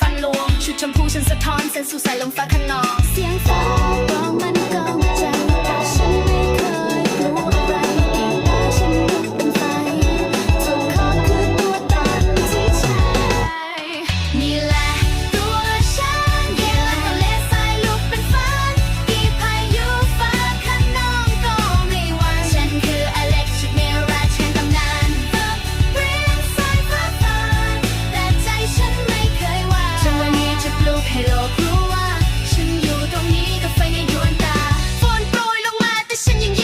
ฟันลวงชุดชมพูฉันสะท้อนเส้นสู่สายลมฟ้าขนองเสียงฟ้า singing